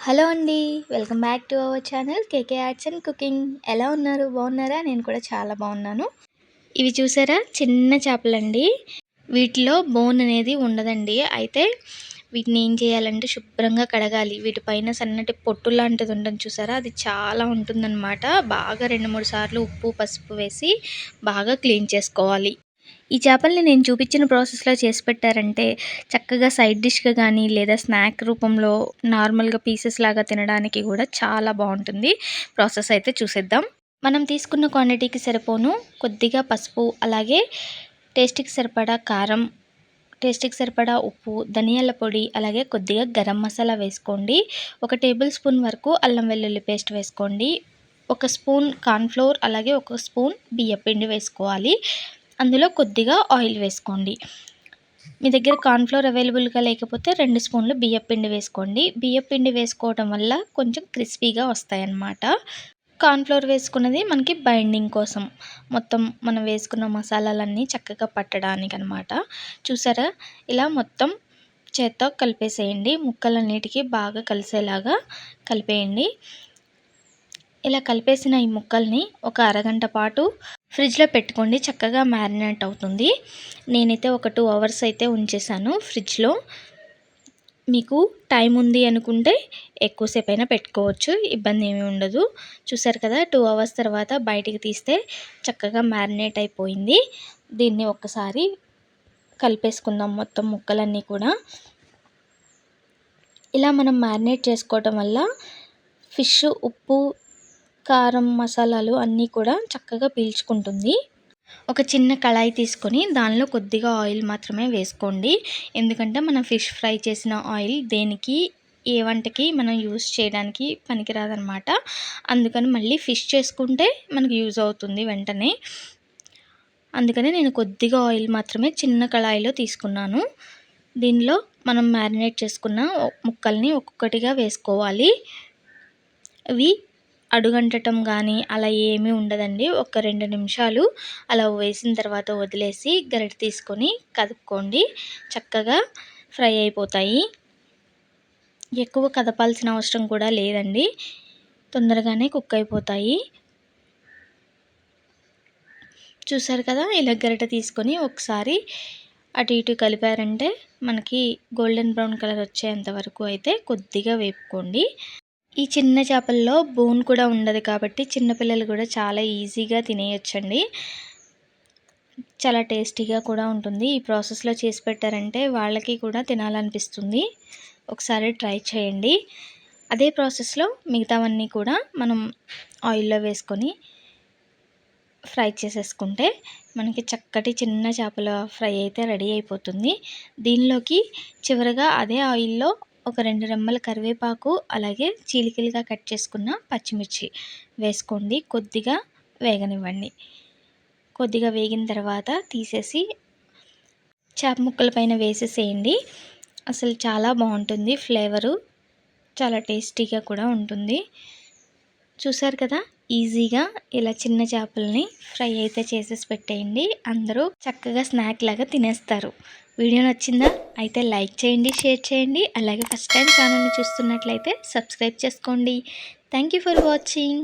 Hello అండి welcome back to our channel KK arts and cooking. ఎలా ఉన్నారు? బాగున్నారా? నేను కూడా చాలా బాగున్నాను. ఇవి చూసారా? చిన్న చేపలండి. వీటిలో బోన్ అనేది ఉండదండి. అయితే వీటిని ఏం చేయాలంటే శుభ్రంగా కడగాలి. వీటిపైన సన్నటి పొట్టు లాంటిది ఉంటుంది చూసారా? అది చాలా ఉంటుందన్నమాట. బాగా రెండు మూడు సార్లు ఉప్పు పసుపు వేసి బాగా క్లీన్ చేసుకోవాలి. ఈ చేపల్ని నేను చూపించిన ప్రాసెస్లో చేసి పెట్టారంటే చక్కగా సైడ్ డిష్గా కానీ లేదా స్నాక్ రూపంలో నార్మల్గా పీసెస్ లాగా తినడానికి కూడా చాలా బాగుంటుంది. ప్రాసెస్ అయితే చూసేద్దాం. మనం తీసుకున్న క్వాంటిటీకి సరిపోను. కొద్దిగా పసుపు అలాగే టేస్ట్కి సరిపడా కారం టేస్ట్కి సరిపడా ఉప్పు ధనియాల పొడి అలాగే కొద్దిగా గరం మసాలా వేసుకోండి. ఒక టేబుల్ స్పూన్ వరకు అల్లం వెల్లుల్లి పేస్ట్ వేసుకోండి. ఒక స్పూన్ కార్న్ఫ్లోర్ అలాగే ఒక స్పూన్ బియ్యపిండి వేసుకోవాలి. అందులో కొద్దిగా ఆయిల్ వేసుకోండి. మీ దగ్గర కార్న్ఫ్లోర్ అవైలబుల్గా లేకపోతే రెండు స్పూన్లు బియ్యపిండి వేసుకోండి. బియ్యపిండి వేసుకోవడం వల్ల కొంచెం క్రిస్పీగా వస్తాయన్నమాట. కార్న్ఫ్లోర్ వేసుకున్నది మనకి బైండింగ్ కోసం. మొత్తం మనం వేసుకున్న మసాలాలన్నీ చక్కగా పట్టడానికి అనమాట చూసారా? ఇలా మొత్తం చేత్తో కలిపేసేయండి. ముక్కలన్నిటికీ బాగా కలిసేలాగా కలిపేయండి. ఇలా కలిపేసిన ఈ ముక్కల్ని ఒక అరగంట పాటు ఫ్రిడ్జ్లో పెట్టుకోండి చక్కగా మ్యారినేట్ అవుతుంది. నేనైతే ఒక టూ అవర్స్ అయితే ఉంచేసాను ఫ్రిడ్జ్లో. మీకు టైం ఉంది అనుకుంటే ఎక్కువసేపు అయినా పెట్టుకోవచ్చు ఇబ్బంది ఏమీ ఉండదు. చూసారు కదా టూ అవర్స్ తర్వాత బయటికి తీస్తే చక్కగా మ్యారినేట్ అయిపోయింది. దీన్ని ఒక్కసారి కలిపేసుకుందాం మొత్తం ముక్కలన్నీ కూడా. ఇలా మనం మ్యారినేట్ చేసుకోవటం వల్ల ఫిష్ ఉప్పు కారం మసాలాలు అన్నీ కూడా చక్కగా పీల్చుకుంటుంది. ఒక చిన్న కళాయి తీసుకొని దానిలో కొద్దిగా ఆయిల్ మాత్రమే వేసుకోండి. ఎందుకంటే మనం ఫిష్ ఫ్రై చేసిన ఆయిల్ దేనికి ఏ వంటకి మనం యూస్ చేయడానికి పనికిరాదనమాట అందుకని మళ్ళీ ఫిష్ చేసుకుంటే మనకు యూజ్ అవుతుంది వెంటనే. అందుకని నేను కొద్దిగా ఆయిల్ మాత్రమే చిన్న కళాయిలో తీసుకున్నాను. దీనిలో మనం మ్యారినేట్ చేసుకున్న ముక్కల్ని ఒక్కొక్కటిగా వేసుకోవాలి. ఇవి అడుగంటటం కానీ అలా ఏమీ ఉండదండి. ఒక రెండు నిమిషాలు అలా వేసిన తర్వాత వదిలేసి గరిటె తీసుకొని కదుపుకోండి. చక్కగా ఫ్రై అయిపోతాయి. ఎక్కువ కదపాల్సిన అవసరం కూడా లేదండి. తొందరగానే కుక్ అయిపోతాయి. చూసారు కదా ఇలా గరిటె తీసుకొని ఒకసారి అటు ఇటు కలిపారంటే మనకి గోల్డెన్ బ్రౌన్ కలర్ వచ్చేంత వరకు అయితే కొద్దిగా వేపుకోండి. ఈ చిన్న చేపల్లో బోన్ కూడా ఉండదు కాబట్టి చిన్నపిల్లలు కూడా చాలా ఈజీగా తినేయొచ్చండి. చాలా టేస్టీగా కూడా ఉంటుంది. ఈ ప్రాసెస్లో చేసి పెట్టారంటే వాళ్ళకి కూడా తినాలనిపిస్తుంది. ఒకసారి ట్రై చేయండి. అదే ప్రాసెస్లో మిగతావన్నీ కూడా మనం ఆయిల్లో వేసుకొని ఫ్రై చేసేసుకుంటే మనకి చక్కటి చిన్న చేపల ఫ్రై అయితే రెడీ అయిపోతుంది. దీనిలోకి చివరిగా అదే ఆయిల్లో ఒక రెండు రెమ్మల కరివేపాకు అలాగే చీలికలుగా కట్ చేసుకున్న పచ్చిమిర్చి వేసుకోండి. కొద్దిగా వేగనివ్వండి. కొద్దిగా వేగిన తర్వాత తీసేసి చేప ముక్కల పైన వేసేసేయండి. అసలు చాలా బాగుంటుంది. ఫ్లేవరు చాలా టేస్టీగా కూడా ఉంటుంది. చూసారు కదా? ఈజీగా ఇలా చిన్న చేపలని ఫ్రై అయితే చేసేసి పెట్టేయండి. అందరూ చక్కగా స్నాక్ లాగా తినేస్తారు. వీడియో నచ్చిందా? అయితే లైక్ చేయండి షేర్ చేయండి. అలాగే ఫస్ట్ టైం ఛానల్ని చూస్తున్నట్లయితే సబ్స్క్రైబ్ చేసుకోండి. Thank for watching.